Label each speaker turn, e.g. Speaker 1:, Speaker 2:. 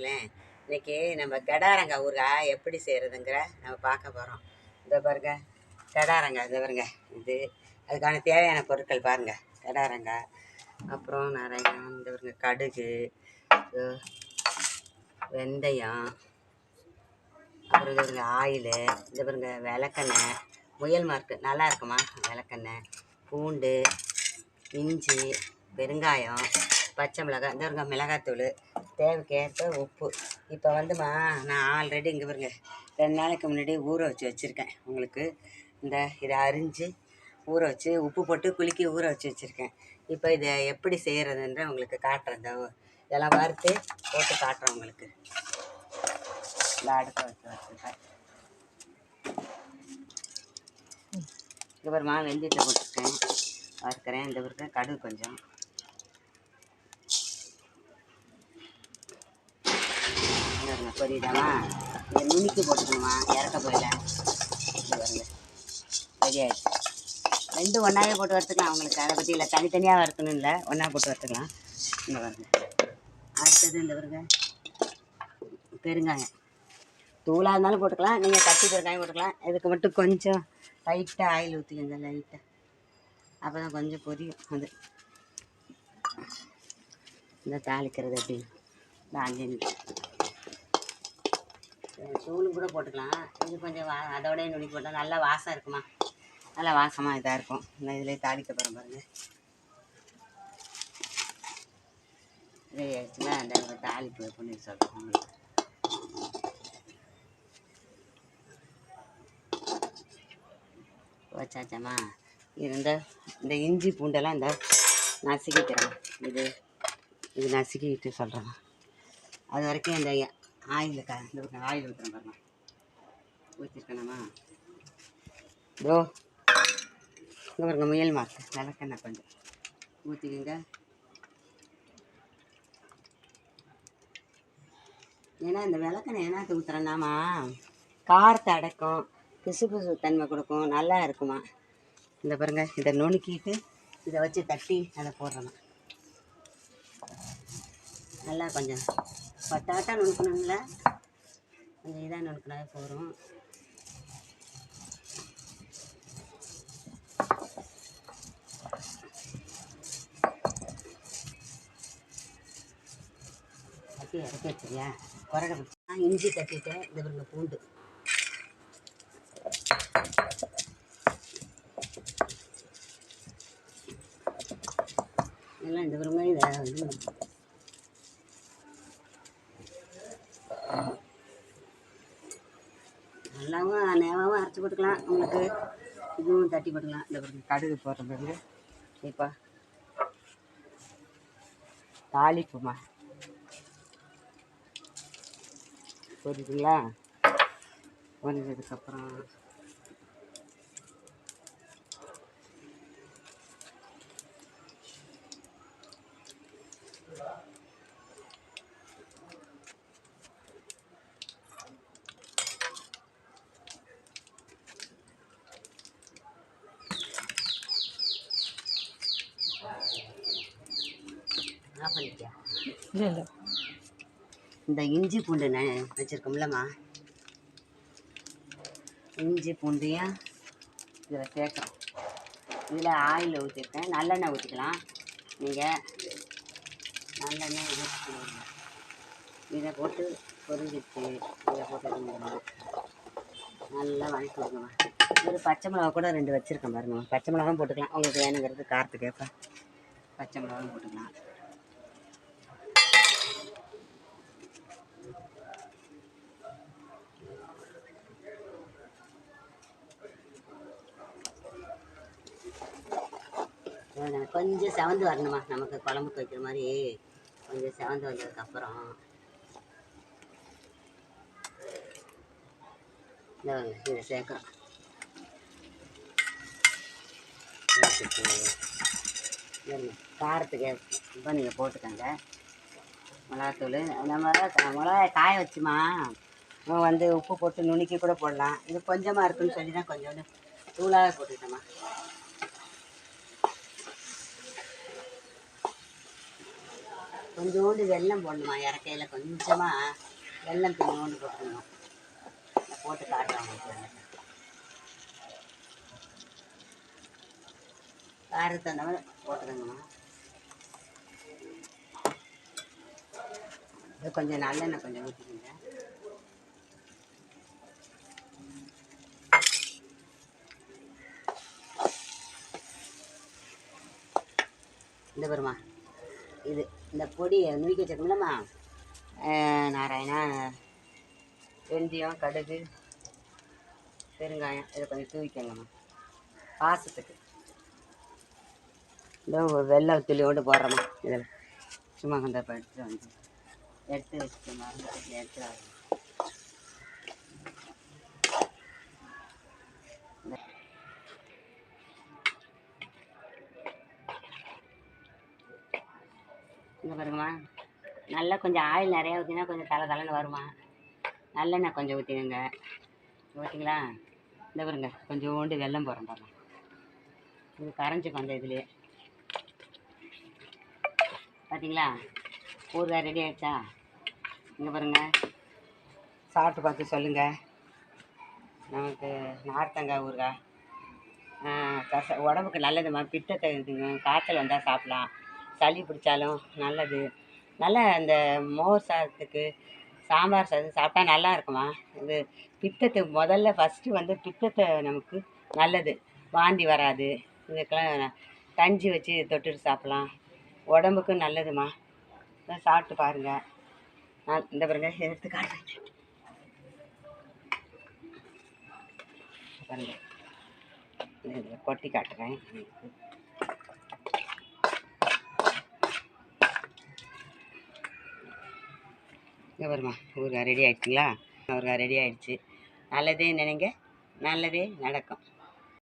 Speaker 1: பாருங்களேன் இன்னைக்கு நம்ம கடாரங்காய் ஊறுகாய் எப்படி செய்கிறதுங்கிற நம்ம பார்க்க போகிறோம் இந்த பாருங்க கடாரங்காய் இந்த பாருங்க இது. அதுக்கான தேவையான பொருட்கள் பாருங்க கடாரங்காய் அப்புறம் நிறைய இந்த பாருங்க கடுகு வெந்தயம் அப்புறம் இது பாருங்க ஆயிலு இந்த பாருங்க விளக்கெண்ணெய் முயல் மார்க்கு நல்லா இருக்குமா விளக்கெண்ணெய்? பூண்டு இஞ்சி பெருங்காயம் பச்சை மிளகாய் இந்த பாருங்க மிளகாத்தூள் தேவைக்கேற்ப உப்பு. இப்போ வந்துமா நான் ஆல்ரெடி இங்கே பாருங்க ரெண்டு நாளைக்கு முன்னாடி ஊற வச்சு வச்சுருக்கேன். உங்களுக்கு இந்த இதை அரிஞ்சு ஊற வச்சு உப்பு போட்டு குலுக்கி ஊற வச்சு வச்சுருக்கேன். இப்போ இதை எப்படி செய்கிறதுன்ற உங்களுக்கு காட்டுறேன். இந்த இதெல்லாம் வறுத்து போட்டு காட்டுறேன் உங்களுக்கு. இந்த அடுப்பை வச்சு வச்சுருக்கேன். இது பாருமா வெந்தயத்தை போட்டுருக்கேன். வறுக்கிறேன். இந்த ஊருக்கு கடுகு கொஞ்சம். பாருங்க பொரியுதாமா இதை நுணுக்கி போட்டுக்கணுமா? இறக்க போயில. வருங்க ரெடி ஆயிடுச்சு. ரெண்டும் ஒன்றாவே போட்டு வறுத்துக்கலாம் அவங்களுக்கு. அதை பற்றி இல்லை தனித்தனியாக வறுக்கணும் இல்லை. ஒன்றா போட்டு வறுத்துக்கலாம். இந்த வருங்க அடுத்தது இந்த வருங்க பெருங்காயம். தூளாக இருந்தாலும் போட்டுக்கலாம். நீங்கள் கட்டி பெருங்காயம் போட்டுக்கலாம். இதுக்கு மட்டும் கொஞ்சம் லைட்டாக ஆயில் ஊற்றிக்கங்க லைட்டாக அப்போ தான் கொஞ்சம் பொரியும். அது. இந்த தாளிக்கிறது எப்படி? இந்த அஞ்சு நிமிஷம் தூளும் கூட போட்டுக்கலாம். இது கொஞ்சம் வா அதோட நுணுக்கி போட்டால் நல்லா வாசம் இருக்குமா? நல்லா வாசமாக இதாக இருக்கும். இந்த இதிலே தாளிக்க போகிறோம் பாருங்கள் ரெடி ஆயிடுச்சுன்னா அந்த தாளிப்பு பண்ணி சொல்கிறேன் உங்களுக்கு. இது இந்த இந்த இஞ்சி பூண்டெல்லாம் இந்த நசுக்கிக்கிறேன். இது இது நசுக்கிட்டு சொல்கிறேன் அது வரைக்கும் இந்த ஆயிலுக்கா இந்த பக்கம் ஆயில் ஊற்றுறேன் பாருங்க ஊற்றிருக்கணுமா இதோ பாருங்க முயல் மார்க்கு விளக்கெண்ணெய் கொஞ்சம். ஊற்றிக்கங்க ஏன்னா இந்த விளக்கெண்ணெய் என்னத்தை ஊற்றுறேன்னாமா காரத்தை அடைக்கும் பிசு பிசு தன்மை கொடுக்கும் நல்லா இருக்குமா இந்த பாருங்க இதை நுணுக்கிட்டு இதை வச்சு தட்டி அதை போடுறேன் நல்லா கொஞ்சம் பட்டாட்டா நுணுக்கணுங்கள கொஞ்சம் இதாக நுணுக்கினாவே போதும். தட்டி இறக்கி குரடை நான் இஞ்சி தட்டிட்டேன் இந்த பாருங்க பூண்டு. எல்லாம் இந்த பாருங்க இதை வந்து போட்டுக்கலாம். உங்களுக்கு இதுவும் தட்டி போட்டுக்கலாம். இந்த கடுகு போடுற பாருங்க. இப்போ தாளிப்புமா. புரியுதுங்களா? பொரிஞ்சதுக்கப்புறம்
Speaker 2: இல்லை இல்லை.
Speaker 1: இந்த இஞ்சி பூண்டு ந- வச்சிருக்கோம்லம்மா. இஞ்சி பூண்டையும் இதில் சேர்க்குறோம். இதில் ஆயில் ஊற்றிருக்கேன் நல்லெண்ணெய் ஊற்றிக்கலாம் நீங்கள் நல்லெண்ணெய் ஊற்றிக்கலாம் இதை போட்டு பொரிஞ்சிட்டு இதை போட்டு நல்லா வதக்கி விடுங்கம்மா. ஒரு பச்சை மிளகா கூட ரெண்டு வச்சுருக்கேன் பாருங்க. பச்சை மிளகாவும் போட்டுக்கலாம். உங்களுக்கு வேணுங்கிறது காரத்துக்கு ஏற்ப பச்சை மிளகாவும் போட்டுக்கலாம். கொஞ்சம் செவந்து வரணுமா? நமக்கு குழம்புக்கு வைக்கிற மாதிரி கொஞ்சம் செவந்து வந்ததுக்கப்புறம். இந்த இதை சேர்க்குறோம் காரத்துக்கு இப்போ நீங்கள் போட்டுக்கோங்க. மிளகாத்தூள் நம்ம மிளகாய் காய வச்சுமா? வந்து உப்பு போட்டு நுணுக்கி கூட போடலாம். இது கொஞ்சமாக இருக்குன்னு சொல்லி தான் கொஞ்சோண்டு தூளாக போட்டுக்கிட்டோம்மா. கொஞ்சோண்டு வெல்லம் போடணுமா? இறக்கையில் கொஞ்சமாக வெல்லம் கொஞ்சோண்டு போட்டுக்கணும். போட்டு காட்டுறேன் உங்களுக்கு. வெல்லத்தை. போட்டுருங்கம்மா போட்டுக்கோங்கம்மா. இது கொஞ்சம் நல்லெண்ணெய் கொஞ்சம் ஊற்றிக்கோங்க இந்த வருமா இது இந்த பொடியை நுணுக்கி வச்சுருக்கோம்லம்மா. நாராயணா வெந்தயம் கடுகு பெருங்காயம் இதை கொஞ்சம் தூவிக்கங்கம்மா. பாசத்துக்கு இதோ வெள்ளை துளியோடு போடுறோம்மா. இதில் சும்மா கொஞ்சம் எடுத்து வந்து எடுத்து வச்சுக்கோமா எடுத்து வரணும் இங்கே பாருங்கம்மா. நல்லா கொஞ்சம் ஆயில் நிறையா ஊற்றினா கொஞ்சம் தலை தலைன்னு வருமா? நல்லெண்ணெய் கொஞ்சம் ஊற்றிடுங்க ஓகேங்களா இந்த பாருங்க கொஞ்சோண்டு வெள்ளம் போடுறோம் பாருங்க. இது கரைஞ்சிக்கும் அந்த இதுலேயே. பார்த்தீங்களா ஊறுகாய் ரெடி ஆகிடுச்சா இங்கே பாருங்க. சாப்பிட்டு பார்த்து சொல்லுங்கள் நமக்கு நார்த்தங்காய் ஊறுகாய். உடம்புக்கு நல்லதும்மா. பித்தத்தை இதுங்க காய்ச்சல் வந்தால் சாப்பிட்லாம். சளி பிடிச்சாலும் நல்லது. நல்லா இந்த மோர் சாதத்துக்கு சாம்பார் சாதம் சாப்பிட்டா நல்லா இருக்குமா? இது பித்தத்துக்கு முதல்ல ஃபஸ்ட்டு வந்து பித்தத்தை நமக்கு நல்லது. வாந்தி வராது. இதுக்கெல்லாம் கஞ்சி வச்சு தொட்டுட்டு சாப்பிட்லாம். உடம்புக்கும் நல்லதுமா? சாப்பிட்டு பாருங்கள் நான் இந்த பாருங்க எடுத்து காட்டுறேன் பாருங்கள் கொட்டி காட்டுறேன். இங்கே வருமா ஊறுகாய் ரெடி ஆகிடுச்சிங்களா ஊறுகாய் ரெடி ஆகிடுச்சி நல்லதே நினைங்க. நல்லதே நடக்கும்.